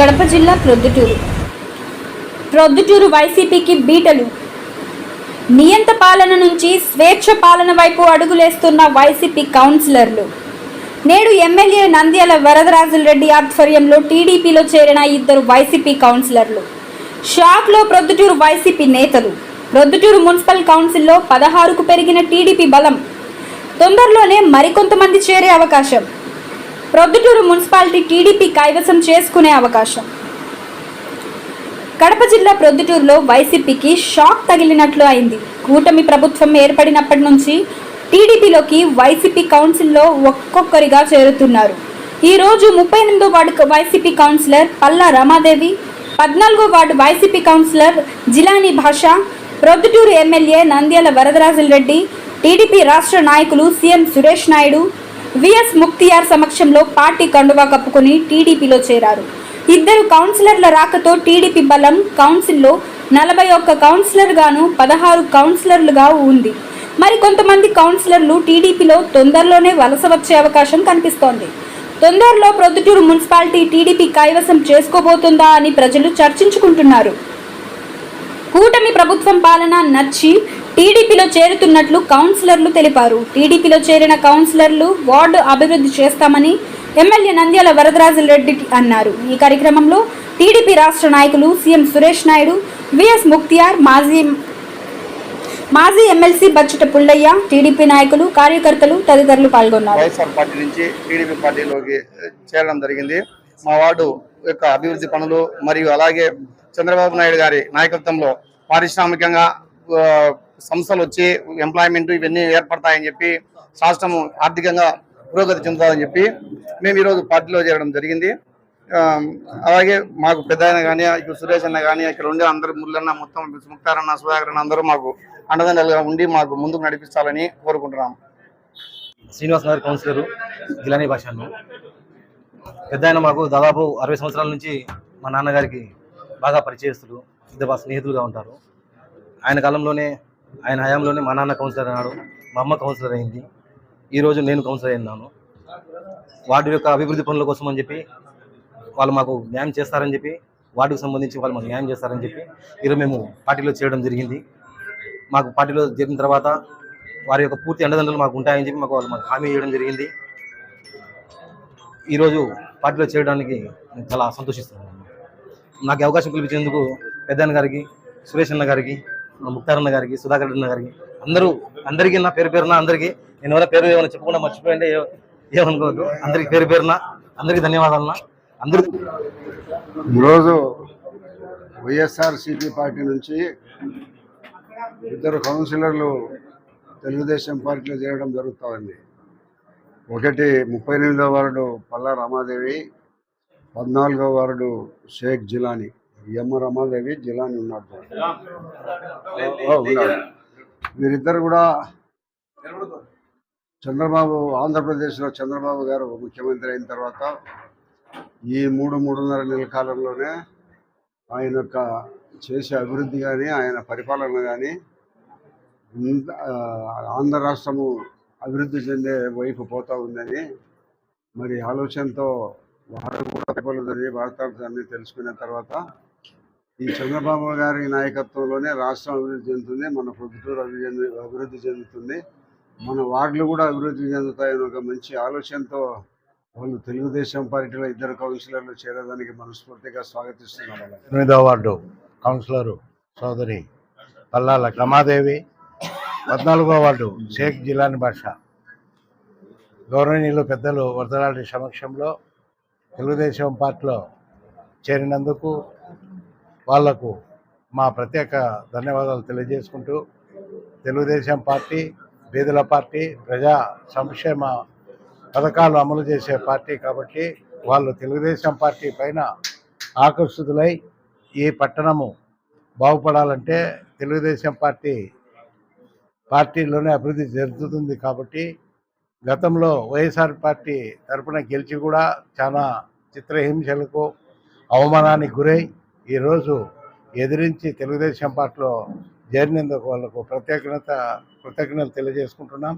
కడప జిల్లా ప్రొద్దుటూరు. ప్రొద్దుటూరు వైసీపీకి బీటలు. నియంత పాలన నుంచి స్వేచ్ఛ పాలన వైపు అడుగులేస్తున్న వైసీపీ కౌన్సిలర్లు. నేడు ఎమ్మెల్యే నంద్యాల వరదరాజుల రెడ్డి ఆధ్వర్యంలో టీడీపీలో చేరిన ఇద్దరు వైసీపీ కౌన్సిలర్లు. షాక్లో ప్రొద్దుటూరు వైసీపీ నేతలు. ప్రొద్దుటూరు మున్సిపల్ కౌన్సిల్లో పదహారుకు పెరిగిన టీడీపీ బలం. తొందరలోనే మరికొంతమంది చేరే అవకాశం. ప్రొద్దుటూరు మున్సిపాలిటీ టీడీపీ కైవసం చేసుకునే అవకాశం. కడప జిల్లా ప్రొద్దుటూరులో వైసీపీకి షాక్ తగిలినట్లు అయింది. కూటమి ప్రభుత్వం ఏర్పడినప్పటి నుంచి టీడీపీలోకి వైసీపీ కౌన్సిల్లో ఒక్కొక్కరిగా చేరుతున్నారు. ఈ రోజు ముప్పై ఎనిమిదో ward YCP councillor Palla Ramadevi పద్నాలుగో ward YCP councillor Jilani Basha Proddatur MLA Nandyala Varadarajula Reddy TDP రాష్ట్ర నాయకులు సీఎం సురేష్ నాయుడు విఎస్ ముక్తియార్ సమక్షంలో పార్టీ కండువా కప్పుకొని టీడీపీలో చేరారు. ఇద్దరు కౌన్సిలర్ల రాకతో టీడీపీ బలం కౌన్సిల్లో నలభై ఒక్క కౌన్సిలర్గాను పదహారు కౌన్సిలర్లుగా ఉంది. మరి కొంతమంది కౌన్సిలర్లు టీడీపీలో తొందరలోనే వలస వచ్చే అవకాశం కనిపిస్తోంది. తొందరలో ప్రొద్దుటూరు మున్సిపాలిటీ టీడీపీ కైవసం చేసుకోబోతుందా అని ప్రజలు చర్చించుకుంటున్నారు. కూటమి ప్రభుత్వం పాలన నచ్చి టీడీపీలో చేరుతున్నట్లు కౌన్సిలర్లు తెలిపారు. టీడీపీలో చేరిన కౌన్సిలర్లు వార్డు అభివృద్ధి చేస్తామని ఎమ్మెల్యే నంద్యాల వరదరాజు రెడ్డి అన్నారు. ఈ కార్యక్రమంలో టీడీపీ రాష్ట్ర నాయకులు సీఎం సురేష్ నాయుడు విఎస్ ముక్తియార్ మాజీ మాజీ ఎమ్మెల్సీ బచ్చట పుల్లయ్య టీడీపీ నాయకులు కార్యకర్తలు తదితరులు పాల్గొన్నారు. వైఎస్ఆర్ పార్టీ నుంచి టీడీపీ పార్టీలోకి చేరడం జరిగింది. మా వార్డు యొక్క అభివృద్ధి పనులు మరియు అలాగే చంద్రబాబు నాయుడు గారి నాయకత్వంలో పారిశ్రామికంగా సంస్థలు వచ్చి ఎంప్లాయ్మెంట్ ఇవన్నీ ఏర్పడతాయని చెప్పి రాష్ట్రం ఆర్థికంగా పురోగతి చెందుతుందని చెప్పి మేము ఈరోజు పార్టీలో చేరడం జరిగింది. అలాగే మాకు పెద్ద అయినా కానీ ఇక్కడ సురేష్ అన్న కానీ ఇక్కడ ఉండే అందరు ముళ్ళన్న మొత్తం ముక్తారన్న సుధాకర్ అన్న అందరూ మాకు అండదండలుగా ఉండి మాకు ముందుకు నడిపించాలని కోరుకుంటున్నాం. శ్రీనివాస్ నగర్ కౌన్సిలర్ గిలానీ భాషను. పెద్ద ఆయన మాకు దాదాపు అరవై సంవత్సరాల నుంచి మా నాన్నగారికి బాగా పరిచయస్తులు ఇద్దరు స్నేహితులుగా ఉంటారు. ఆయన కాలంలోనే ఆయన హయాంలోనే మా నాన్న కౌన్సిలర్ అన్నాడు మా అమ్మ కౌన్సిలర్ అయింది. ఈరోజు నేను కౌన్సిలర్ అయినాను. వార్డు యొక్క అభివృద్ధి పనుల కోసం అని చెప్పి వాళ్ళు మాకు న్యాయం చేస్తారని చెప్పి వార్డుకు సంబంధించి వాళ్ళు మాకు న్యాయం చేస్తారని చెప్పి ఈరోజు మేము పార్టీలో చేరడం జరిగింది. మాకు పార్టీలో చేరిన తర్వాత వారి యొక్క పూర్తి అండదండలు మాకు ఉంటాయని చెప్పి మాకు వాళ్ళు మాకు హామీ ఇవ్వడం జరిగింది. ఈరోజు పార్టీలో చేరడానికి నేను చాలా సంతోషిస్తున్నాను. నాకు అవకాశం కల్పించేందుకు పెద్దన్న గారికి సురేష్ అన్న గారికి ముక్తారన్న గారికి సుధాకర్ అన్న గారికి అందరూ అందరికీ నా పేరు పేరున అందరికీ నేను ఎవరైనా పేరు ఏమైనా చెప్పకుండా మర్చిపోయింటే ఏమనుకోవద్దు. అందరికీ పేరు పేరున అందరికీ ధన్యవాదాలు అందరూ ఈరోజు వైఎస్ఆర్సిపి పార్టీ నుంచి ఇద్దరు కౌన్సిలర్లు తెలుగుదేశం పార్టీలో చేరడం జరుగుతుంది. ఒకటి ముప్పై ఎనిమిదో వార్డు పల్లా రమాదేవి పద్నాలుగో వార్డు షేక్ జిలానీ. ఎమ్మ రమాదేవి జిలానీ? ఉన్నాడు. వీరిద్దరు కూడా చంద్రబాబు ఆంధ్రప్రదేశ్లో చంద్రబాబు గారు ముఖ్యమంత్రి అయిన తర్వాత ఈ మూడు మూడున్నర నెలల కాలంలోనే ఆయన యొక్క చేసే అభివృద్ధి కానీ ఆయన పరిపాలన కానీ ఆంధ్ర రాష్ట్రము అభివృద్ధి చెందే వైపు పోతా ఉందని మరి ఆలోచనతో వారు కూడా పరిపాలన వార్తాన్ని తెలుసుకున్న తర్వాత ఈ చంద్రబాబు గారి నాయకత్వంలోనే రాష్ట్రం అభివృద్ధి చెందుతుంది మన ప్రభుత్వం అభివృద్ధి అభివృద్ధి చెందుతుంది. మన వార్డులు కూడా అభివృద్ధి చెందుతాయని ఒక మంచి ఆలోచనతో వాళ్ళు తెలుగుదేశం పార్టీలో ఇద్దరు కౌన్సిలర్లు చేరడానికి మనస్ఫూర్తిగా స్వాగతిస్తున్నాం ఎనిమిదో వార్డు కౌన్సిలరు సోదరి పల్లాల రమాదేవి. పద్నాలుగో వార్డు షేక్ జిలాని భాష. గౌరవనీయులు పెద్దలు వరదలాడి సమక్షంలో తెలుగుదేశం పార్టీలో చేరినందుకు వాళ్ళకు మా ప్రత్యేక ధన్యవాదాలు తెలియజేసుకుంటూ తెలుగుదేశం పార్టీ బీదల పార్టీ ప్రజా సంక్షేమ పథకాలు అమలు చేసే పార్టీ కాబట్టి వాళ్ళు తెలుగుదేశం పార్టీ పైన ఆకర్షితులై ఈ పట్టణము బాగుపడాలంటే తెలుగుదేశం పార్టీ పార్టీలోనే అభివృద్ధి జరుగుతుంది కాబట్టి గతంలో వైఎస్ఆర్ పార్టీ తరపున గెలిచి కూడా చాలా చిత్రహింసలకు అవమానానికి గురై ఈరోజు ఎదిరించి తెలుగుదేశం పార్టీలో చేరినందుకు వాళ్ళకు ప్రత్యేకత కృతజ్ఞతలు తెలియజేసుకుంటున్నాం.